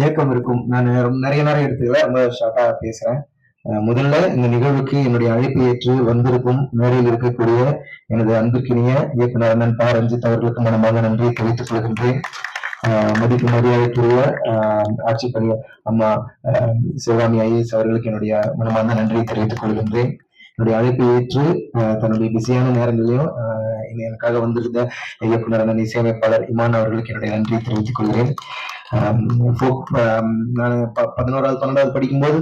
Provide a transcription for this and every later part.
இயக்கம் இருக்கும். நான் நிறைய நேரம் எடுத்துக்கல. ரொம்ப ஷார்ட்டா பேசுறேன். முதல்ல இந்த நிகழ்வுக்கு என்னுடைய அழைப்பு ஏற்று வந்திருக்கும் மேடையில் இருக்கக்கூடிய எனது அன்பிற்கினிய இயக்குநர் அண்ணன் ப. ரஞ்சித் அவர்களுக்கு மனமாக நன்றியை தெரிவித்துக் கொள்கின்றேன். மதிப்பு மரியாதைக்குரிய ஆஹ் ஆட்சி பணிய அம்மா அஹ் சிவகாமி ஐஏஎஸ் அவர்களுக்கு என்னுடைய மனமார்ந்த நன்றியை தெரிவித்துக் கொள்கின்றேன். என்னுடைய அழைப்பை ஏற்று தன்னுடைய பிஸியான நேரங்களிலும் இனி எனக்காக வந்திருந்த இயக்குனர் இசையமைப்பாளர் இமான் அவர்களுக்கு என்னுடைய நன்றியை தெரிவித்துக் கொள்கிறேன். நான் பதினோராவது பன்னெண்டாவது படிக்கும்போது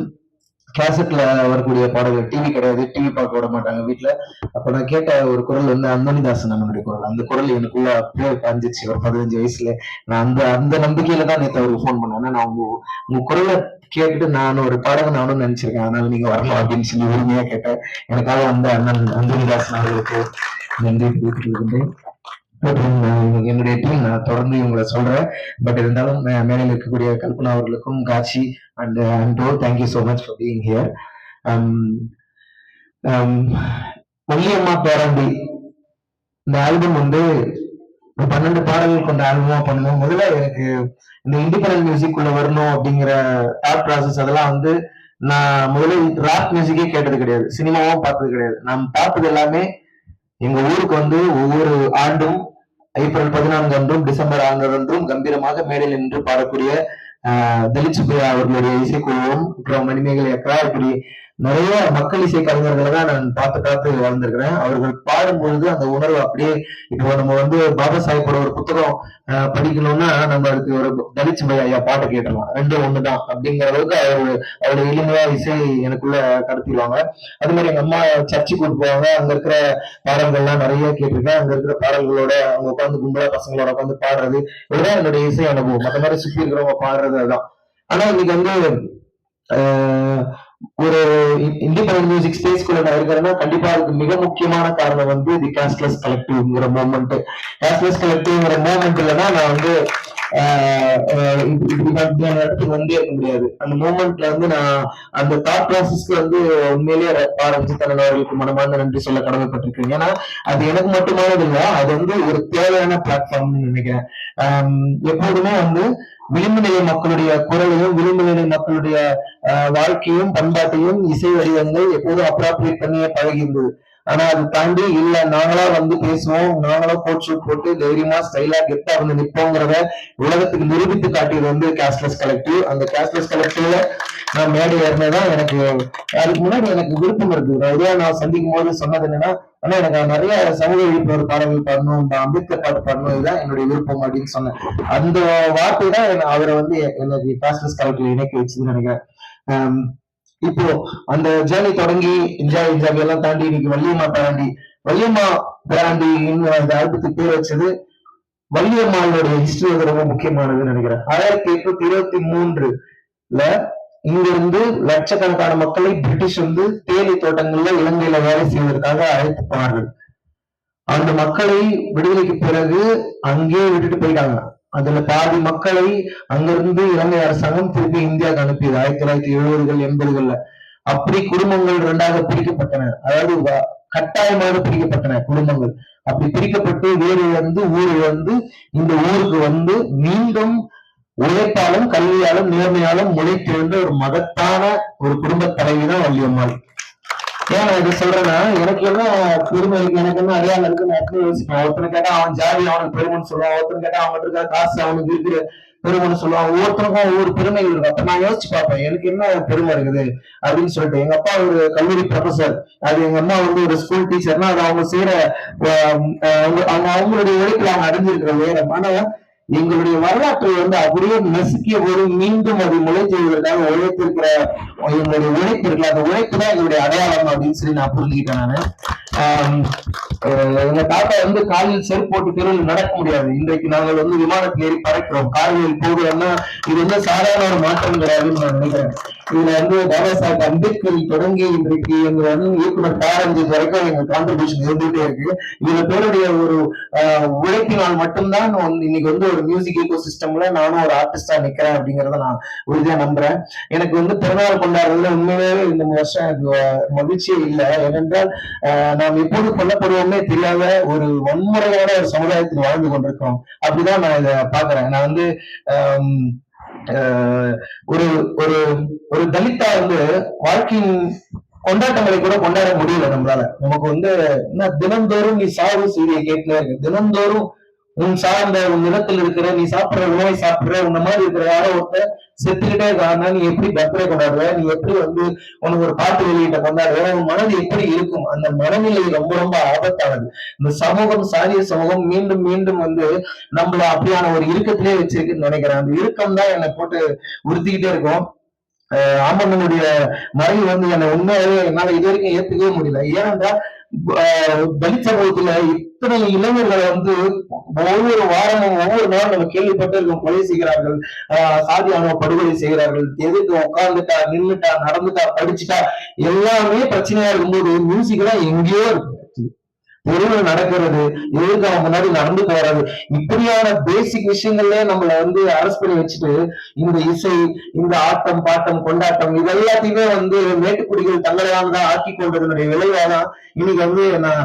கேசட்ல வரக்கூடிய பாடல்கள் டிவி கிடையாது டிவி பார்க்க விட மாட்டாங்க வீட்டுல அப்ப நான் கேட்ட ஒரு குரல் வந்து அந்தோனிதாசன் அண்ணனுடைய குரல். அந்த குரல் எனக்குள்ள அப்படியே பாஞ்சிச்சு ஒரு பதினஞ்சு வயசுல நான் அந்த அந்த நம்பிக்கையில தான் நேற்று அவருக்கு ஃபோன் பண்ணேன். நான் உங்க உங்க குரலை கேட்டுட்டு நான் ஒரு பாடகன் நானும் நினைச்சிருக்கேன். அதனால நீங்க வரலாம் அப்படின்னு சொல்லி உரிமையா கேட்டேன். எனக்காக அந்த அண்ணன் அந்தோனிதாசன் அவர்களுக்கு நன்றி தெரிவித்துக் கொள்கின்றேன். என்னுடைய டீம் நான் தொடர்ந்து இவங்களை சொல்றேன். பட் இருந்தாலும் மே- மேடையில் இருக்கக்கூடிய கல்பனா அவர்களுக்கும் காட்சி and அண்டோ thank you so much for being here Valliyamma பேரம்பி இந்த ஆல்பம் வந்து ஒரு பன்னெண்டு பாடல்கள் கொண்ட ஆல்பமா பண்ணுவோம் முதல்ல எனக்கு இந்த இண்டிபெண்டன்ட் மியூசிக் உள்ள வரணும் அப்படிங்கிற தாட் ப்ராசஸ் அதெல்லாம் வந்து நான் முதல்ல ராப் மியூசிக்கே கேட்டது கிடையாது. சினிமாவும் பார்த்தது கிடையாது. நான் பார்த்தது எல்லாமே எங்க ஊருக்கு வந்து ஒவ்வொரு ஆண்டும் ஏப்ரல் பதினான்கு அன்றும் டிசம்பர் ஆறு அன்றும் கம்பீரமாக மேடையில் நின்று பாடக்கூடிய ஆஹ், தலித் சுப்பையா அவர்களுடைய இசைக்குழுவும் அப்புறம் மணிமேகலை அக்கா இப்படி நிறைய மக்கள் இசை கலைஞர்களை தான் நான் பார்த்து பார்த்து வளர்ந்துருக்கிறேன். அவர்கள் பாடும்பொழுது அந்த உணர்வு அப்படியே இப்போ நம்ம வந்து பாபா சாஹிப்போட ஒரு புத்தகம் படிக்கணும்னா நம்ம அதுக்கு ஒரு தலித் ஐயா பாட்டு கேட்டலாம் ரெண்டும் ஒண்ணுதான் அப்படிங்கிற அளவுக்கு அவர் அவருடைய எளிமையா இசை எனக்குள்ள கடத்திடுவாங்க. அது மாதிரி எங்க அம்மா சர்ச்சுக்கு கூட்டு போவாங்க. அங்க இருக்கிற பாடல்கள்லாம் நிறைய கேட்டிருக்கேன். அங்க இருக்கிற பாடல்களோட அவங்க உட்காந்து கும்பலா பசங்களோட உட்காந்து பாடுறது. இதுதான் என்னுடைய இசை அனுபவம். மற்ற மாதிரி சுத்தி இருக்கிறவங்க பாடுறது அதுதான். ஆனா இன்னைக்கு வந்து ஆஹ், ஒரு இண்டிபெண்டன்ட் மியூசிக் ஸ்பேஸ்க்குள்ள நான் இருக்கிறேன்னா கண்டிப்பா அதுக்கு மிக முக்கியமான காரணம் வந்து தி கேஷ்லெஸ் கலெக்டிவ்ங்கிற மூமெண்ட் கேஷ்லெஸ் கலெக்டிவ்ங்கிற மூமெண்ட் இல்லைன்னா நான் வந்து ஆஹ், ஆஹ், இடத்துக்கு வந்தே இருக்க முடியாது. அந்த மூமெண்ட்ல வந்து நான் அந்த தாட் ப்ராசஸ்க்கு வந்து உண்மையிலேயே ஆரம்பிச்சு தன்னன் அவர்களுக்கு மனமார்ந்த நன்றி சொல்ல கடமைப்பட்டிருக்கேன் ஏன்னா அது எனக்கு மட்டுமானது இல்லை அது வந்து ஒரு தேவையான பிளாட்ஃபார்ம்னு நினைக்கிறேன். ஆம், எப்போதுமே வந்து விளிம்பு நிலை மக்களுடைய குரலையும் விளிம்பு நிலை மக்களுடைய வாழ்க்கையும் பண்பாட்டையும் இசை வடிவங்கள் எப்போதும் அப்ராப்ரியேட் பண்ணியே பழகின்றது ஆனா அது தாண்டி இல்ல நாங்களா வந்து பேசுவோம் நாங்களா கோட் ஷூட் போட்டு தைரியமா ஸ்டைலா கெட்டா வந்து நிப்போங்கிறத உலகத்துக்கு நிரூபித்து காட்டியது வந்து கேஷ்லெஸ் கலெக்டிவ் அந்த கேஷ்லெஸ் கலெக்டிவ்ல நான் மேடை ஏறினதான் எனக்கு அதுக்கு முன்னாடி எனக்கு விருப்பம் இருக்கு. நான் நான் சந்திக்கும் போது சொன்னது என்னன்னா ஆனா எனக்கு நிறைய சமூக விழிப்புணர்வு பாடல்கள் பாடணும் அம்பேத்கர் பாட்டு பாடணும் இதுதான் என்னுடைய விருப்பம் அப்படின்னு சொன்னேன். அந்த வார்த்தை தான் அவரை வந்து எனக்கு கேஸ்லெஸ் கலெக்டர் இணைக்க வச்சதுன்னு நினைக்கிறேன். இப்போ அந்த ஜேர்னி தொடங்கி என்ஜாய் என்ஜாய் எல்லாம் தாண்டி இன்னைக்கு வள்ளியம்மா பேராண்டி. வள்ளியம்மா பேராண்டி அந்த ஆல்பத்துக்கு பேர் வச்சது வள்ளியம்மாளுடைய ஹிஸ்டரி வந்து ரொம்ப முக்கியமானதுன்னு நினைக்கிறேன். ஆயிரத்தி எட்நூத்தி இருபத்தி மூன்றுல இங்கிருந்து லட்சக்கணக்கான மக்களை பிரிட்டிஷ் வந்து தேயிலை தோட்டங்கள்ல இலங்கையில வேலை செய்வதற்காக அழைத்து போனார்கள் அந்த மக்களை விடுதலைக்கு பிறகு அங்கேயே விட்டுட்டு போயிட்டாங்க. அதுல பாதி மக்களை அங்கிருந்து இலங்கை அரசாங்கம் திருப்பி இந்தியாவுக்கு அனுப்பியது. ஆயிரத்தி தொள்ளாயிரத்தி எழுபதுகள் எண்பதுகள்ல. அப்படி குடும்பங்கள் இரண்டாக பிரிக்கப்பட்டன. அதாவது கட்டாயமாக பிரிக்கப்பட்டன குடும்பங்கள். அப்படி பிரிக்கப்பட்டு வேறு இழந்து ஊர் இழந்து இந்த ஊருக்கு வந்து மீண்டும் உழைப்பாலும் கல்வியாலும் நேர்மையாலும் முளைத்திருந்த ஒரு மகத்தான ஒரு குடும்ப தலைவி தான் வள்ளியம்மாள் ஏன் நான் இதை சொல்றேன்னா எனக்கு என்ன பெருமை இருக்கு எனக்கு என்ன அடையாளம் இருக்கு நான் எப்படி யோசிப்பேன்? ஒருத்தனை கேட்டா அவன் ஜாதி அவனுக்கு பெருமைன்னு சொல்லுவான். ஒருத்தன் கேட்டா அவன் இருக்கிற காசு அவனுக்கு இருக்கிற பெருமைன்னு சொல்லுவான். ஒவ்வொருத்தருக்கும் ஒவ்வொரு பெருமைகள் இருக்கு. அப்ப நான் யோசிச்சு பார்ப்பேன் எனக்கு என்ன பெருமை இருக்குது அப்படின்னு சொல்லிட்டு. எங்க அப்பா ஒரு கல்லூரி ப்ரொஃபசர் அது எங்க அம்மா வந்து ஒரு ஸ்கூல் டீச்சர்னா அது அவங்க செய்யற அஹ், அஹ், அவங்க அவங்களுடைய உழைப்பில் அவங்க அடைஞ்சிருக்கிற உயரம். ஆனா எங்களுடைய வரலாற்றை வந்து அப்படியே நசுக்கிய ஒரு மீண்டும் அது முளைத்தெழுவதற்காக உழைத்திருக்கிற எங்களுடைய உழைப்பு இருக்குல்ல அந்த உழைப்பு தான் எங்களுடைய அடையாளம் அப்படின்னு சொல்லி நான் புரிஞ்சுக்கிட்டேன் நானு. எங்க தாத்தா வந்து காலில் செருப்பு போட்டு தெருவில் நடக்க முடியாது. இன்றைக்கு நாங்கள் வந்து விமானத்தில் ஏறி பறக்கிறோம். காலையில் போடுவோம்னா இது வந்து சாதாரண ஒரு மாற்றம் கிடையாதுன்னு நான் நினைக்கிறேன். இதுல வந்து பாபா சாஹிப் அம்பேத்கர் தொடங்கி இன்றைக்கு எங்க வந்து இயக்குனர் பாரஞ்சி வரைக்கும் எங்க கான்ட்ரிபியூஷன் இருந்துகிட்டே இருக்கு. இதுல பேருடைய ஒரு ஆஹ், உழைப்பினால் மட்டும்தான் இன்னைக்கு வந்து ஒரு மியூசிக் ஈகோ சிஸ்டம்ல நானும் ஒரு ஆர்டிஸ்டா நிக்கிறேன் அப்படிங்கறத நான் உறுதியா நம்புறேன். எனக்கு வந்து பிறநாள் கொண்டாடுறதுல உண்மையாவே இந்த வருஷம் எனக்கு மகிழ்ச்சியே இல்லை. ஏனென்றால் ஆஹ், நாம் எப்போது கொல்லப்படுவோமே தெரியாத ஒரு வன்முறையான ஒரு சமுதாயத்தில் வாழ்ந்து கொண்டிருக்கிறோம். அப்படிதான் நான் இதை பாக்குறேன் நான் வந்து ஒரு ஒரு ஒரு தலித்தா வந்து வாழ்க்கையின் கொண்டாட்டங்களை கூட கொண்டாட முடியல நம்மளால. நமக்கு வந்து என்ன தினந்தோறும் நீ சாவு செய்தியை கேட்டுனே இருக்கு தினந்தோறும் உன் சார்ந்த உன் நிலத்தில் இருக்கிற நீ சாப்பிடுற உணவை சாப்பிடுற உன்ன மாதிரி இருக்கிற யாரோ ஒருத்தர் செத்துக்கிட்டே காரணம் நீ எப்படி பர்த்டே கொண்டாடுவ? நீ எப்படி வந்து உனக்கு ஒரு பாட்டு வெளியிட்ட கொண்டாடுவ உன் மனது எப்படி இருக்கும்? அந்த மனநிலை ரொம்ப ரொம்ப ஆபத்தானது. இந்த சமூகம் சாதிய சமூகம் மீண்டும் மீண்டும் வந்து நம்மள அப்படியான ஒரு இறுக்கத்திலே வச்சிருக்குன்னு நினைக்கிறேன். அந்த இறுக்கம் தான் என்னை போட்டு உறுத்திக்கிட்டே இருக்கும். ஆஹ் ஆமண்ணனுடைய மறைவு வந்து என்னை உண்மையாவே என்னால இது வரைக்கும் ஏத்துக்கவே முடியல. ஏனென்றால் ஆஹ் சமூகத்துல இத்தனை இளைஞர்களை வந்து ஒவ்வொரு வாரமும் ஒவ்வொரு நாளும் நம்ம கேள்விப்பட்டிருக்கோம் கொலை செய்கிறார்கள் ஆஹ் சாதியானவ படுகொலை செய்கிறார்கள் எதுக்கு உட்கார்ந்துட்டா நின்னுட்டா நடந்துட்டா படிச்சுட்டா எல்லாமே பிரச்சனையா இருக்கும்போது மியூசிக் எல்லாம் எங்கேயோ இருக்கு. தெருவில் நடக்கிறது? எதுக்கு அவங்க முன்னாடி நடந்து போறது? இப்படியான பேசிக் விஷயங்கள்ல நம்மள வந்து அரசு பண்ணி வச்சுட்டு இந்த இசை இந்த ஆட்டம் பாட்டம் கொண்டாட்டம் இது எல்லாத்தையுமே வந்து மேட்டுக்குடிகள் தங்களையாக தான் ஆக்கி கொண்டதனுடைய விளைவாதான் இன்னைக்கு வந்து நான்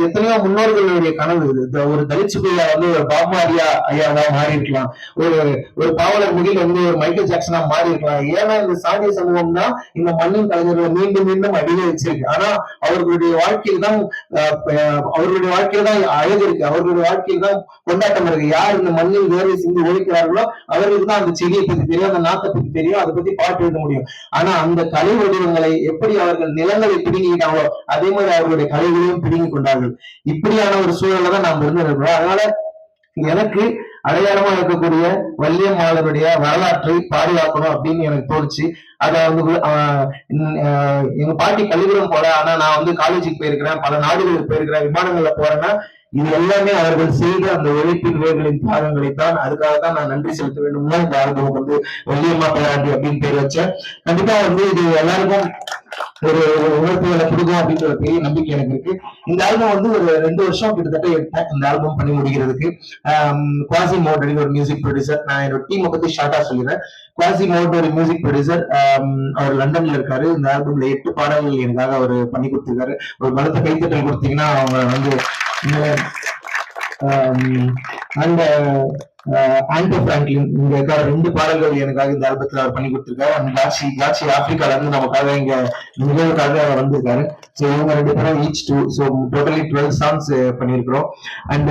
எத்தனையோ முன்னோர்களுடைய கனவு இது. ஒரு தலிச்சு சுப்பையா வந்து ஒரு பாமாரியா ஐயாவா மாறி இருக்கலாம் ஒரு ஒரு பாவலர் முடியில் வந்து ஒரு மைக்கேல் ஜாக்சனா மாறி இருக்கலாம் ஏன்னா இந்த சாதிய சமூகம் தான் இந்த மண்ணின் கலைஞர்களை மீண்டும் மீண்டும் அடிவே வச்சிருக்கு ஆனா அவர்களுடைய வாழ்க்கையில் தான் அவர்களுடைய வாழ்க்கையில தான் அழகு இருக்கு. அவர்களுடைய வாழ்க்கையில தான் கொண்டாட்டம் இருக்கு. யார் இந்த மண்ணில் வேலை சிந்து ஒழிக்கிறார்களோ அவர்களுக்கு தான் அந்த செடியை பத்தி தெரியும் அந்த நாட்டை பத்தி தெரியும் அதை பத்தி பாட்டு எழுத முடியும். ஆனா அந்த கலை வடிவங்களை எப்படி அவர்கள் நிலங்களை பிடுங்கிட்டாங்களோ அதே மாதிரி அவர்களுடைய கலைகளையும் பிடுங்கி கொண்டார்கள். இப்படியான ஒரு சூழல்ல தான் நாம் இருந்திருக்கிறோம். அதனால எனக்கு அடையாளமா இருக்கக்கூடிய வள்ளியம்மாளருடைய வரலாற்றை பாதுகாக்கணும் அப்படின்னு எனக்கு தோணுச்சு. அதை வந்து ஆஹ் எங்க பாட்டி பள்ளிக்கூடம் போல ஆனா நான் வந்து காலேஜுக்கு போயிருக்கிறேன். பல நாடுகளுக்கு போயிருக்கிறேன். விமானங்கள்ல போறேன்னா இது எல்லாமே அவர்கள் செய்த அந்த உழைப்பின் வேர்களின் தியாகங்களை தான் அதுக்காக தான் நான் நன்றி செலுத்த வேண்டும்னா இந்த ஆல்பம் வந்து வள்ளியம்மா பேராண்டி அப்படின்னு பேர் வச்சேன் கண்டிப்பா வந்து இது எல்லாருக்கும் ஒரு ஒரு கொடுக்கும் அப்படின்ற ஒரு பெரிய நம்பிக்கை எனக்கு இருக்கு. இந்த ஆல்பம் வந்து ஒரு ரெண்டு வருஷம் கிட்டத்தட்ட எடுத்தேன். இந்த ஆல்பம் பண்ணி முடிக்கிறதுக்கு. குவாசி மோட் அப்படின்னு ஒரு மியூசிக் ப்ரொடியூசர் நான் என்னோட டீமை பத்தி ஷார்ட்டா சொல்லிடுறேன். குவாசி மோட் ஒரு மியூசிக் ப்ரொடியூசர் அவர் லண்டன்ல இருக்காரு. இந்த ஆல்பம்ல எட்டு பாடல்கள் எனக்காக அவர் பண்ணி கொடுத்திருக்காரு. ஒரு பலத்த கைத்தட்டல் கொடுத்தீங்கன்னா அவங்க வந்து Um, அந்த ஆண்டோ பிராங்க்லின் இங்க இருக்கிற ரெண்டு பாடல்கள் எனக்காக இந்த ஆல்பத்துல அவர் பண்ணி கொடுத்திருக்காரு. அந்த காட்சி காட்சி ஆப்பிரிக்கால இருந்து நமக்காக இங்க நிகழ்வுக்காக வந்திருக்காரு. ஸோ இவங்க ரெண்டு பேரும் each two so totally twelve songs பண்ணியிருக்கிறோம். அண்ட்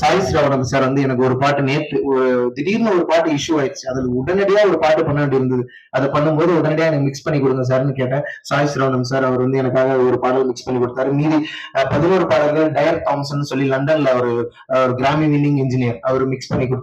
சாய் ஸ்ரவணம் சார் வந்து எனக்கு ஒரு பாட்டு நேற்று ஒரு திடீர்னு ஒரு பாட்டு இஷ்யூ ஆயிடுச்சு. அதுல உடனடியா ஒரு பாட்டு பண்ண வேண்டியிருந்தது அதை பண்ணும்போது உடனடியா எனக்கு மிக்ஸ் பண்ணி கொடுங்க சார்னு கேட்டேன். சாய் ஸ்ரவணம் சார் அவர் வந்து எனக்காக ஒரு பாடல் மிக்ஸ் பண்ணி கொடுத்தாரு. மீதி பதினோரு பாடல்கள் டயர் தாம்சன் சொல்லி லண்டன்ல ஒரு ஒரு கிராமி வின்னிங் இன்ஜினியர் அவர் மிக்ஸ் பண்ணி கொடுத்தாரு.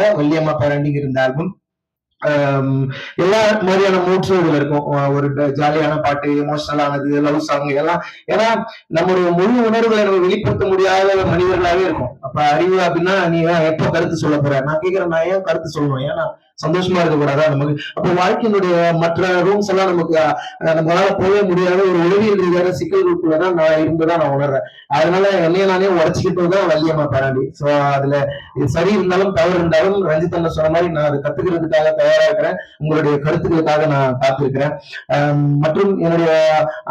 வள்ளியம்மா பேரண்டிங் இருந்த ஆல்பம் எல்லா மாதிரியான மூட்ஸும் இருக்கும். ஒரு ஜாலியான பாட்டு எமோஷனலானது லவ் சாங் எல்லாம் ஏன்னா நம்முடைய முழு உணர்வுகளை நம்ம வெளிப்படுத்த முடியாத மனிதர்களாவே இருக்கும். அப்ப அறிவு அப்படின்னா நீ ஏன் எப்ப கருத்து சொல்ல போற? நான் கேக்குறேன் நான் ஏன் கருத்து சொல்லணும்? ஏன்னா சந்தோஷமா இருக்க கூடாதா நமக்கு அப்ப வாழ்க்கையினுடைய மற்ற ரூம்ஸ் எல்லாம் நமக்கு நம்மளால போகவே முடியாத ஒரு உளவியல் ரீதியான சிக்கல்களுக்குள்ளதான் நான் இருந்துதான் நான் உணர்றேன். அதனால என்னைய நானே உடச்சிக்கிட்டு தான் வள்ளியம்மா பேராண்டி. சோ அதுல இது சரி இருந்தாலும் தவறு இருந்தாலும் ரஞ்சித் அண்ணன் சொன்ன மாதிரி நான் அதை கத்துக்கிறதுக்காக தயாரா இருக்கிறேன். உங்களுடைய கருத்துக்களுக்காக நான் காத்திருக்கிறேன். மற்றும் என்னுடைய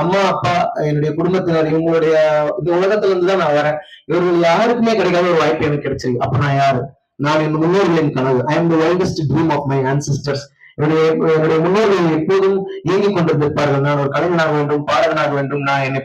அம்மா அப்பா என்னுடைய குடும்பத்தினர் இவங்களுடைய இந்த உலகத்துல இருந்து தான் நான் வரேன். இவர்கள் யாருக்குமே கிடைக்காத ஒரு வாய்ப்பு எனக்கு கிடைச்சிருக்கு. அப்ப நான் யாரு? நான் என் முன்னோர்களின் கனவு. I am the wildest dream of my ancestors என்னுடைய என்னுடைய முன்னோர்கள் எப்போதும் இயங்கிக் கொண்டிருப்பார்கள் நான் ஒரு கலைஞனாக வேண்டும் பாடகனாக வேண்டும். நான் என்னை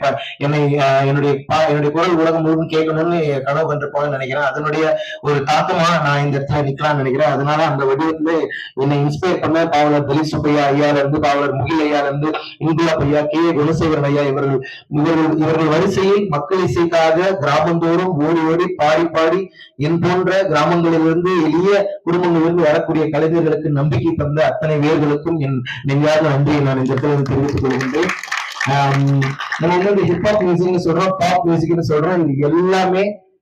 என்னை என்னுடைய என்னுடைய குரல் உலகம் முழுவதும் கேட்கணும்னு கனவு கண்டிருப்பாங்கன்னு நினைக்கிறேன். அதனுடைய ஒரு தாக்கமா நான் இந்த இடத்துல நிக்கலாம்னு நினைக்கிறேன். அதனால அந்த வடிவத்துல என்னை இன்ஸ்பயர் பண்ண பாவலர் தலித் சுப்பையா ஐயால இருந்து பாவலர் முகில் ஐயால இருந்து இந்தியா ஐயா கே குணசேகரன் ஐயா இவர்கள் இவர்கள் இவர்கள் வரிசையில் மக்கள் இசைக்காக கிராமந்தோறும் ஓடி ஓடி பாடி பாடி என் போன்ற கிராமங்களிலிருந்து எளிய குடும்பங்களிலிருந்து வரக்கூடிய கலைஞர்களுக்கு நம்பிக்கை தந்த அத்தனை பேர்களுக்கும் என் நெஞ்சார்ந்த நன்றியை நான் இந்த இடத்துல வந்து தெரிவித்துக் கொள்கின்றேன். ஆம், நம்ம வந்து இந்த ஹிப்ஹாப் மியூசிக்னு சொல்றோம் பாப் மியூசிக்னு சொல்றோம். எல்லாமே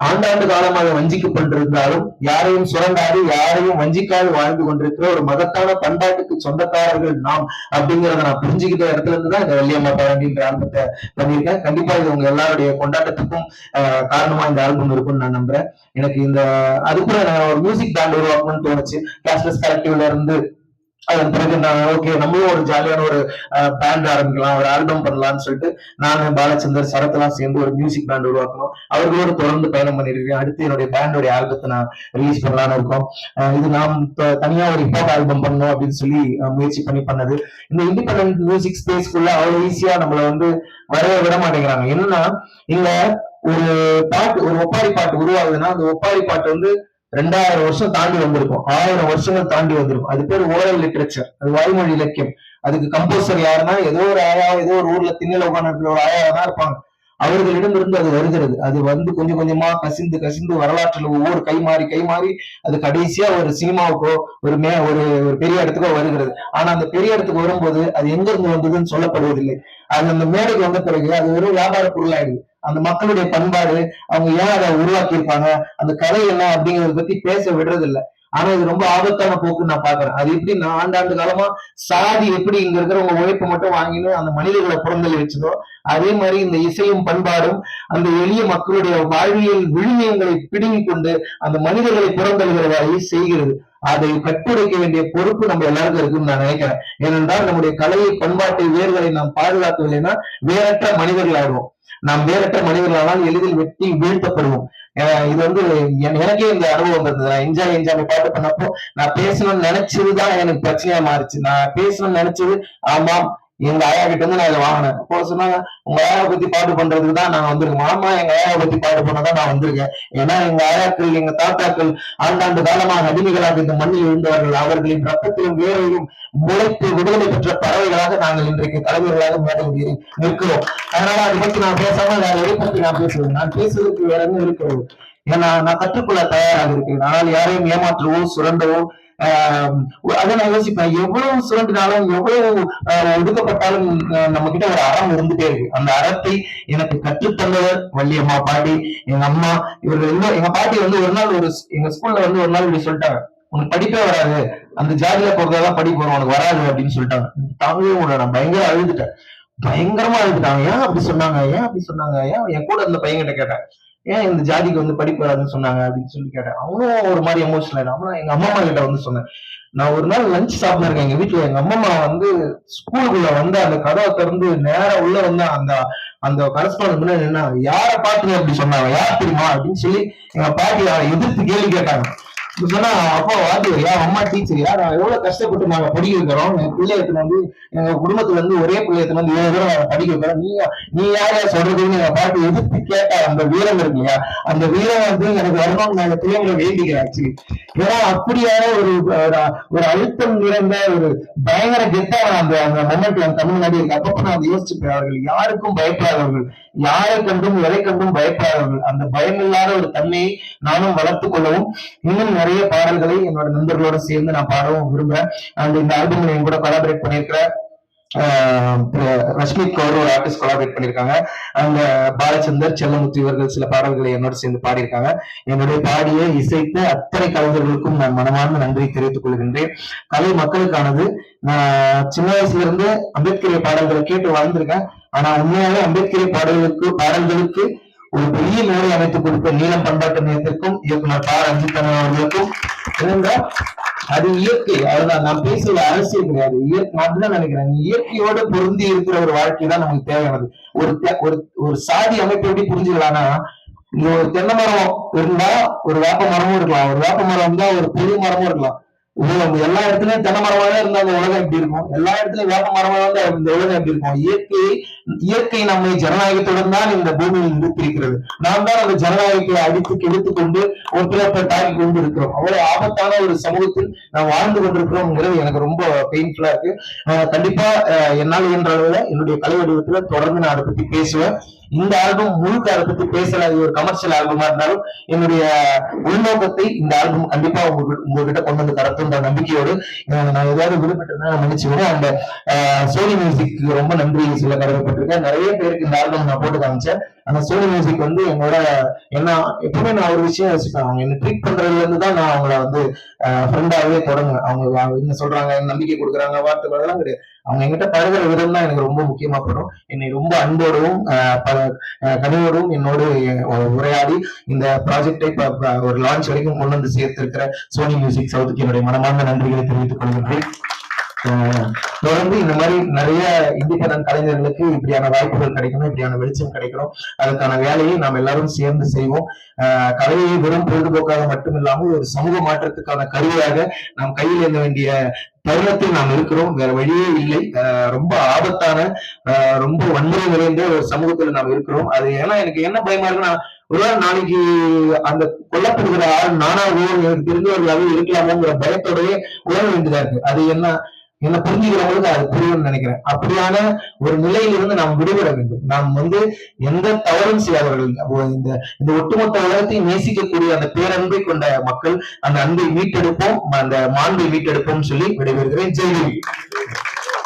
ஆண்டாண்டு காலமாக வஞ்சிக்கப்பட்டிருந்தாலும் யாரையும் சுரண்டாது யாரையும் வஞ்சிக்காது வாழ்ந்து கொண்டிருக்கிற ஒரு மகத்தான பண்பாட்டுக்கு சொந்தக்காரர்கள் நாம் அப்படிங்கிறத நான் புரிஞ்சுக்கிட்ட இடத்துல இருந்து தான் இந்த வெள்ளியம்மா பாண்டின்ற ஆல்பத்தை பண்ணியிருக்கேன். கண்டிப்பா இது உங்க எல்லாருடைய கொண்டாட்டத்துக்கும் ஆஹ், காரணமா இந்த ஆல்பம் இருக்கும்னு நான் நம்புறேன். எனக்கு இந்த அது கூட நான் ஒரு மியூசிக் பேண்ட் உருவாக்கணும்னு தோணுச்சு. கிளாஸ்லெஸ் கலெக்டிவ்ல இருந்து அதன் பிறகு நான் ஓகே நம்மளும் ஒரு ஜாலியான ஒரு பேண்ட் ஆரம்பிக்கலாம் ஒரு ஆல்பம் பண்ணலாம்னு சொல்லிட்டு நான் பாலச்சந்தர் சரத் எல்லாம் சேர்ந்து ஒரு மியூசிக் பேண்ட் உருவாக்கணும். அவர்களோடு தொடர்ந்து பயணம் பண்ணிருக்கேன். அடுத்து என்னுடைய பேண்டோடைய ஆல்பத்தை நான் ரிலீஸ் பண்ணலாம்னு இருக்கோம். அஹ் இது நாம் தனியா ஒரு ஹிப்ஹாப் ஆல்பம் பண்ணணும் அப்படின்னு சொல்லி முயற்சி பண்ணி பண்ணது. இந்த இண்டிபெண்டன்ட் மியூசிக் ஸ்பேஸ்க்குள்ள அவ்வளவு ஈஸியா நம்மள வந்து வரவே விட மாட்டேங்கிறாங்க. என்னன்னா இங்க ஒரு பாட்டு ஒரு ஒப்பாரி பாட்டு உருவாகுதுன்னா அந்த ஒப்பாரி பாட்டு வந்து ரெண்டாயிரம் வருஷம் தாண்டி வந்திருக்கும். ஆயிரம் வருஷங்கள் தாண்டி வந்திருக்கும். அது பேர் ஓரல் லிட்ரேச்சர் அது வாய்மொழி இலக்கியம். அதுக்கு கம்போசர் யாருன்னா ஏதோ ஒரு ஆயா ஏதோ ஒரு ஊர்ல திண்ணில உட்காந்து ஒரு ஆயா தான் இருப்பாங்க. அவர்களிடமிருந்து அது வருகிறது. அது வந்து கொஞ்சம் கொஞ்சமா கசிந்து கசிந்து வரலாற்றுல ஒவ்வொரு கை மாறி கை மாறி அது கடைசியா ஒரு சினிமாவுக்கோ ஒரு மே ஒரு ஒரு பெரிய இடத்துக்கோ வருகிறது. ஆனா அந்த பெரிய இடத்துக்கு வரும்போது அது எங்க இருந்து வந்ததுன்னு சொல்லப்படுவதில்லை. அது அந்த மேடைக்கு வந்த பிறகு அது ஒரு வியாபார பொருளாயிடுது. அந்த மக்களுடைய பண்பாடு அவங்க ஏன் அதை உருவாக்கியிருப்பாங்க அந்த கதை என்ன அப்படிங்கறத பத்தி பேச விடுறது இல்ல ஆனா இது ரொம்ப ஆபத்தான போக்குன்னு நான் பாக்குறேன் அது எப்படி நான் ஆண்டாண்டு காலமா சாதி எப்படி இங்க இருக்கிறவங்க உழைப்பு மட்டும் வாங்கினு அந்த மனிதர்களை புறந்தள்ளி வச்சதோ அதே மாதிரி இந்த இசையும் பண்பாடும் அந்த எளிய மக்களுடைய வாழ்வியல் விழுமியங்களை பிடுங்கி கொண்டு அந்த மனிதர்களை புறந்தள்ளுகிற வேலையை செய்கிறது. அதை கட்டுடைக்க வேண்டிய பொறுப்பு நம்ம எல்லாருக்கும் இருக்குன்னு நான் நினைக்கிறேன். ஏனென்றால் நம்முடைய கலையை பண்பாட்டை வேர்களை நாம் பாதுகாக்கவில்லைன்னா வேறற்ற மனிதர்கள் ஆடுவோம் நாம் வேறற்ற மனிதர்களானால் எளிதில் வெட்டி வீழ்த்தப்படுவோம். இது வந்து என்- எனக்கே இந்த அனுபவம் இருந்தது நான் என்ஜாய் என்ஜாய் பாட்டு பண்ணப்போ நான் பேசணும்னு நினைச்சதுதான் எனக்கு பிரச்சனையா மாறிச்சு. நான் பேசணும்னு நினைச்சது ஆமாம் எங்க ஆயா கிட்ட இருந்து நான் இதை வாங்கினேன். அப்போ சொன்னாங்க உங்க ஆயாவை பத்தி பாட்டு பண்றதுக்கு தான் நான் வந்திருக்கேன். மாமா எங்க ஆயாவை பத்தி பாட்டு பண்ணதான் நான் வந்திருக்கேன். ஏன்னா எங்க ஆயாக்கள் எங்க தாத்தாக்கள் ஆண்டாண்டு காலமாக அடிமைகளாக இந்த மண்ணில் இருந்தவர்கள் அவர்களின் ரத்தத்திலும் வேரையிலும் முளைத்து விடுதலை பெற்ற பறவைகளாக நாங்கள் இன்றைக்கு தலைவர்களாக மேடையில் நிற்கிறோம். அதனால அதை பத்தி நான் பேசாம வேற எதை பத்தி நான் பேசுவேன் நான் பேசுவதற்கு வேற என்ன இருக்கிறது? ஏன்னா நான் கற்றுக்கொள்ள தயாராக இருக்கிறேன். ஆனால் யாரையும் ஏமாற்றவோ சுரண்டவோ அதை நான் யோசிப்பேன். எவ்வளவு சுரண்டினாலும் எவ்வளவு ஒடுக்கப்பட்டாலும் நம்ம கிட்ட ஒரு அறம் இருந்துட்டே இருக்கு. அந்த அறத்தை எனக்கு கற்றுத்தந்தவர் வள்ளியம்மா பாட்டி எங்க அம்மா இவர்கள் எல்லாம் எங்க பாட்டி வந்து ஒரு நாள் ஒரு எங்க ஸ்கூல்ல வந்து ஒரு நாள் இப்படி சொல்லிட்டாங்க. உனக்கு படிப்பே வராது. அந்த ஜாதியில பிறந்தாதான் படிப்பு வரும். உனக்கு வராது அப்படின்னு சொல்லிட்டாங்க. தாங்கவே முடியல நான் பயங்கர அழுதுட்டேன். பயங்கரமா அழுதுட்டாங்க. ஏன் அப்படி சொன்னாங்க? ஏன் அப்படி சொன்னாங்க? ஏன்? என் கூட இருந்த பையன்கிட்ட கேட்டேன். ஏன் இந்த ஜாதிக்கு வந்து படிப்பு வராதுன்னு சொன்னாங்க அப்படின்னு சொல்லி கேட்டேன். அவனும் ஒரு மாதிரி எமோஷனல் ஆயிடும் எங்க அம்மா அம்மா கிட்ட வந்து சொன்னேன். நான் ஒரு நாள் லஞ்ச் சாப்பிட்டு இருக்கேன். எங்க வீட்டுல எங்க அம்மா அம்மா வந்து ஸ்கூலுக்குள்ள வந்து அந்த கதவை திறந்து நேரா உள்ள வந்து அந்த அந்த கரஸ்பாண்ட் முன்னாடி என்ன யார பாத்துங்க அப்படி சொன்னாங்க. யார் தெரியுமா? அப்படின்னு சொல்லி எங்க பாட்டி எதிர்த்து கேள்வி கேட்டாங்க. சொன்னா அப்பா வாத்தியா அம்மா டீச்சரியா நான் எவ்வளவு கஷ்டப்பட்டு நாங்க படிக்க வைக்கிறோம்? என் பிள்ளை வந்து எங்க குடும்பத்துல இருந்து ஒரே பிள்ளை எடுத்துன்னு வந்து ஏழு பேரும் நாங்க படிக்க வைக்கிறோம். நீ நீ யார? சொல்றதுன்னு எங்க பாட்டு எதிர்த்து கேட்டா அந்த வீரம் இருக்கு இல்லையா? அந்த வீரம் வந்து எனக்கு வரணும்னு நாங்க பிள்ளைங்களை வேண்டிக்கிறேன் ஆக்சுவலி ஏன்னா அப்படியான ஒரு ஒரு- அழுத்தம் நிறைந்த ஒரு பயங்கர கெட்டான அந்த அந்த மொமெண்ட் என் தமிழ்நாடு இருக்கு. அப்பப்ப நான் யோசிச்சுப்பேன் அவர்கள் யாருக்கும் பயப்படாதவர்கள். யாரை கண்டும் எதை கண்டும் பயப்படாதவர்கள். அந்த பயமில்லாத ஒரு தன்மையை நானும் வளர்த்துக் கொள்ளவும் இன்னும் நிறைய பாடல்களை என்னோட நண்பர்களோட சேர்ந்து நான் பாடவும் விரும்புறேன். அண்ட் இந்த ஆல்பம் என் கூட கொலாபரேட் பண்ணியிருக்கிற ரஷ்மித் கௌர் ஒரு ஆர்டிஸ்ட் கொலாபரேட் பண்ணியிருக்காங்க. அங்க பாலச்சந்தர் செல்லமுத்து இவர்கள் சில பாடல்களை என்னோட சேர்ந்து பாடியிருக்காங்க. என்னுடைய பாடிய இசைத்த அத்தனை கலைஞர்களுக்கும் நான் மனமார்ந்த நன்றி தெரிவித்துக் கொள்கின்றேன். கலை மக்களுக்கானது. நான் சின்ன வயசுல இருந்து அம்பேத்கரிய பாடல்களை கேட்டு வளர்ந்திருக்கேன். ஆனா உண்மையாவே அம்பேத்கரை பாடல்களுக்கு பாடல்களுக்கு ஒரு பெரிய மேடை அமைத்துக் கொடுத்த நீளம் பண்பாட்டு மையத்திற்கும் இயக்குனர் பா. ரஞ்சித் அவர்களுக்கும் என்னங்க அது இயற்கை. அதுதான் நான் பேசுவது அரசியல் கிடையாது. இயற்கை நான் நினைக்கிறேன். இயற்கையோட பொருந்தி இருக்கிற ஒரு வாழ்க்கை தான் நமக்கு தேவையானது ஒரு ஒரு ஒரு சாதி அமைப்பு எப்படி புரிஞ்சுக்கலாம்னா இங்க ஒரு தென்னை மரம் இருந்தா ஒரு வேப்ப மரமும் இருக்கலாம். ஒரு வேப்ப மரம் இருந்தா ஒரு பெரிய மரமும் இருக்கலாம். எல்லா இடத்துலயும் தென்னை மரமாக இருந்தா அந்த உலகம் எப்படி இருக்கும்? எல்லா இடத்துலயும் வேப்ப மரமாக இருந்தா இந்த உலகம் எப்படி இருக்கும்? இயற்கை இயற்கை நம்மை ஜனநாயகத்துடன் தான் இந்த பூமியில் இருந்திருக்கிறது நாம் தான் அந்த ஜனநாயகத்தை அடித்து கெடுத்து கொண்டு ஒரு தாக்கி கொண்டு இருக்கிறோம். அவ்வளவு ஆபத்தான ஒரு சமூகத்தில் நாம் வாழ்ந்து கொண்டிருக்கிறோம்ங்கிறது எனக்கு ரொம்ப பெயின்ஃபுல்லா இருக்கு. கண்டிப்பா அஹ் என்னால் என்ற அளவுல என்னுடைய கலை வடிவத்துல தொடர்ந்து நான் அதை பத்தி பேசுவேன். இந்த ஆல்பம் முழுக்க அதை பத்தி பேசல. இது ஒரு கமர்ஷியல் ஆல்பமா இருந்தாலும் என்னுடைய உள்நோக்கத்தை இந்த ஆல்பம் கண்டிப்பா உங்களுக்கு உங்ககிட்ட கொண்டு வந்து தரத்துன்ற நம்பிக்கையோடு நான் ஏதாவது விடுபட்டிருந்தா மன்னிச்சுக்கிறேன். அந்த சோனி மியூசிக் ரொம்ப நன்றி சொல்ல கடமைப்பட்டிருக்கேன் நிறைய பேருக்கு இந்த ஆல்பம் நான் போட்டு காமிச்சேன். அந்த சோனி மியூசிக் வந்து என்னோட என்ன எப்பவுமே நான் ஒரு விஷயம் யோசிப்பேன். அவங்க என்ன ட்ரீட் பண்றதுல இருந்து தான் நான் அவங்கள வந்து ஃப்ரெண்டாவே தொடங்குவேன். அவங்க அவங்க என்ன சொல்றாங்க நம்பிக்கை கொடுக்குறாங்க வார்த்தை அதெல்லாம் கிடையாது. அவங்க என்கிட்ட பழகிற விதம் தான் எனக்கு ரொம்ப முக்கியமா படும். என்னை ரொம்ப அன்போடவும் அஹ், பல கனிவோடும் என்னோடு உரையாடி இந்த ப்ராஜெக்டை ஒரு லான்ச் வரைக்கும் கொண்டு வந்து சேர்த்திருக்கிற சோனி மியூசிக் சவுத்துக்கு என்னுடைய மனமார்ந்த நன்றிகளை தெரிவித்துக் கொள்கிறேன் தொடர்ந்து இந்த மாதிரி நிறைய இண்டிபெண்டன்ட் கலைஞர்களுக்கு இப்படியான வாய்ப்புகள் கிடைக்கணும் இப்படியான வெளிச்சம் கிடைக்கணும். அதுக்கான வேலையை நாம் எல்லாரும் சேர்ந்து செய்வோம். அஹ், கலையை வெறும் பொழுதுபோக்காக மட்டும் இல்லாமல் ஒரு சமூக மாற்றத்துக்கான கருவியாக நாம் கையில் எழுத வேண்டிய தருணத்தில் நாம் இருக்கிறோம். வேற வழியே இல்லை. ரொம்ப ஆபத்தான அஹ், ரொம்ப வன்முறை நிறைந்த ஒரு சமூகத்துல நாம் இருக்கிறோம். அது ஏன்னா எனக்கு என்ன பயமா இருக்குன்னா ஒருவேளை நாளைக்கு அந்த கொல்லப்படுகிற ஆள் நானாவோ எனக்கு தெரிஞ்சவர்களாகவே இருக்கலாமோங்கிற பயத்தோடய உணர வேண்டியதா இருக்கு. அது என்ன என்ன புரிஞ்சுக்கிறவங்களுக்கு அது புரியும்னு நினைக்கிறேன். அப்படியான ஒரு நிலையிலிருந்து நாம் விடுபட வேண்டும். நாம் வந்து எந்த தவறும் செய்யாதவர்கள் அப்போ இந்த இந்த ஒட்டுமொத்த உலகத்தை நேசிக்கக்கூடிய அந்த பேரன்பை கொண்ட மக்கள் அந்த அன்பை மீட்டெடுப்போம் அந்த மாண்பை மீட்டெடுப்போம் சொல்லி விடைபெறுகிறேன். ஜெய்தேவி